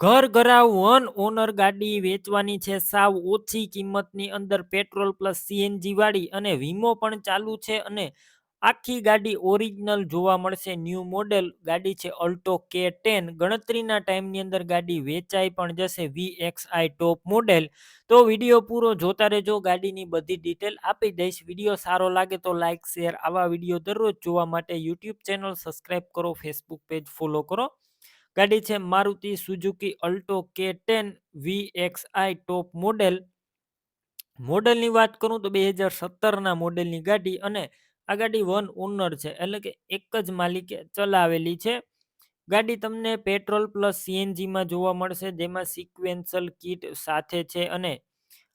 ઘર ઘરાવ, one honour ગાડી વેચવાની છે, સાવ ઓછી કિંમતની અંદર પેટ્રોલ પ્લસ સીએનજી વાળી અને વીમો પણ ચાલુ છે અને આખી ગાડી ઓરિજિનલ જોવા મળશે. ન્યૂ મોડેલ ગાડી છે અલ્ટો કે ટેન. ગણતરીના ટાઈમની અંદર ગાડી વેચાઈ પણ જશે V X I top model. તો વીડિયો પૂરો જોતા રહેજો, ગાડીની બધી ડિટેલ આપી દઈશ. વીડિયો સારો લાગે તો લાઇક શેર આવા વીડિયો દરરોજ જોવા માટે યુટ્યુબ ચેનલ સબસ્ક્રાઈબ કરો, ફેસબુક પેજ ફોલો કરો. ગાડી છે Maruti Suzuki Alto K ten V X I top model. મોડેલની વાત કરું તો બે હજાર સત્તરના મોડેલની ગાડી અને આ ગાડી વન ઓનર છે, એટલે કે એક જ માલિકે ચલાવેલી છે. ગાડી તમને પેટ્રોલ પ્લસ સીએનજીમાં જોવા મળશે, જેમાં સિક્વેન્શલ કિટ સાથે છે અને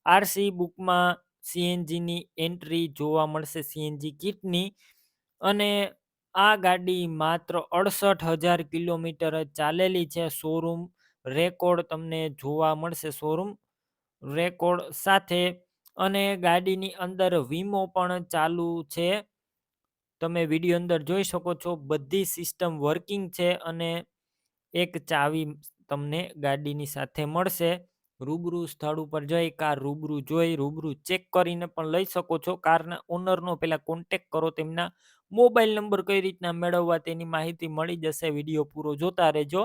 આરસી બુકમાં સીએનજીની એન્ટ્રી જોવા મળશે, સીએનજી કિટની. અને આ ગાડી માત્ર અડસઠ હજાર કિલોમીટર ચાલેલી છે. શોરૂમ રેકોર્ડ તમને જોવા મળશે. શોરૂમ રેકોર્ડ સાથે અને ગાડીની અંદર વીમો પણ ચાલુ છે. તમે વીડિયો અંદર જોઈ શકો છો. બધી સિસ્ટમ વર્કિંગ છે અને એક ચાવી તમને ગાડીની સાથે મળશે. રૂબરૂ સ્થળ ઉપર જઈ, કાર રૂબરૂ જોઈ, રૂબરૂ ચેક કરીને પણ લઈ શકો છો. કારના ઓનરનો પહેલાં કોન્ટેક કરો, તેમના મોબાઈલ નંબર કઈ રીતના મેળવવા તેની માહિતી મળી જશે, વીડિયો પૂરો જોતા રહેજો.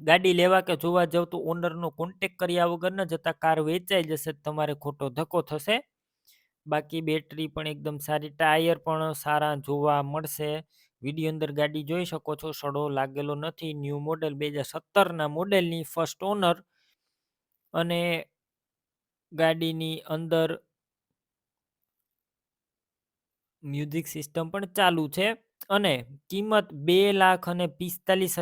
ગાડી લેવા કે જોવા જાવ તો ઓનરનો કોન્ટેક કર્યા વગર ન જતા કાર વેચાઈ જશે, તમારે ખોટો ધક્કો થશે. બાકી બેટરી પણ એકદમ સારી, ટાયર પણ સારા જોવા મળશે. વીડિયો અંદર ગાડી જોઈ શકો છો, સડો લાગેલો નથી. ન્યૂ મોડેલ બે હજાર સત્તરના મોડેલની ફર્સ્ટ ઓનર અને ગાડીની અંદર મ્યુઝિક સિસ્ટમ પણ ચાલુ છે અને કિંમત બે લાખ અને પિસ્તાલીસ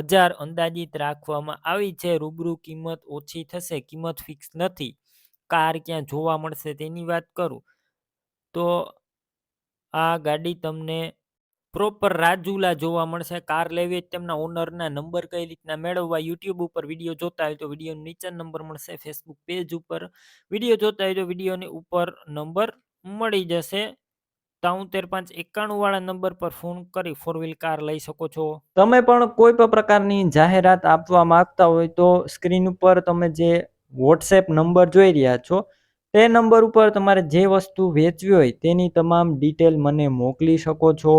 હજાર અંદાજિત રાખવામાં આવી છે. રૂબરૂ કિંમત ઓછી થશે, કિંમત ફિક્સ નથી. કાર ક્યાં જોવા મળશે તેની વાત કરું તો આ ગાડી તમને પ્રોપર રાજુલા જોવા મળશે. કાર લેવી તેમના ઓનરના નંબર કઈ રીતના મેળવવા યુટ્યુબ ઉપર વીડિયો જોતા હોય તો વીડિયો નીચે નંબર મળશે. ફેસબુક પેજ ઉપર વીડિયો જોતા હોય તો વિડીયોની ઉપર નંબર મળી જશે. તોતેર પાંચ એકાણું વાળા નંબર પર ફોન કરી ફોર વ્હીલ કાર લઈ શકો છો. તમે પણ કોઈ પણ પ્રકારની જાહેરાત આપવા માંગતા હોય તો સ્ક્રીન ઉપર તમે જે વોટ્સએપ નંબર જોઈ રહ્યા છો, તે નંબર ઉપર તમારે જે વસ્તુ વેચવી હોય તેની તમામ ડિટેલ મને મોકલી શકો છો.